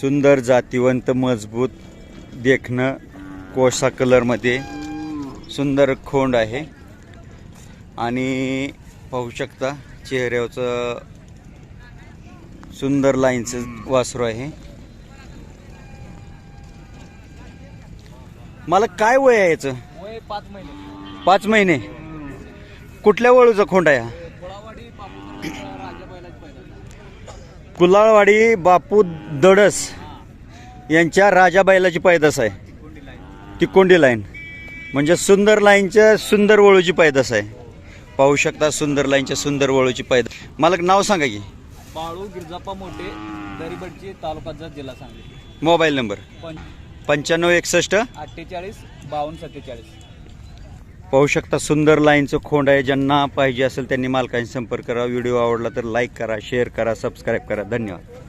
सुंदर जातीवंत मजबूत देखणं कोळसा कलरमध्ये सुंदर खोंड आहे. आणि पाहू शकता चेहऱ्याचं सुंदर लाईनचं वासरू आहे. मला काय वय आहे याचं? पाच महिने. पाच महिने. कुठल्या वळूचा खोंड आहे हा? कुलाळवाडी बापू दडस यांच्या राजा बैलाची पैदास आहे. तिकोंडी लाईन. म्हणजे सुंदर लाईनच्या सुंदर वळूची पैदास आहे. पाहू शकता सुंदर लाईनच्या सुंदर वळूची पैदास. मला नाव सांगा की. बाळू गिरजाप्पा मोठे दरीबडची तालुक्याचा जिल्हा सांगली. Mobile number. पंच्याण्णव एकसष्ट. अठ्ठेचाळीस बावन्न सत्तेचाळीस. पाहू शकता सुंदर लाईनचं खोंड आहे. ज्यांना पाहिजे असेल त्यांनी मालकांशी संपर्क करा. व्हिडिओ आवडला तर लाईक करा शेअर करा सबस्क्राईब करा. धन्यवाद.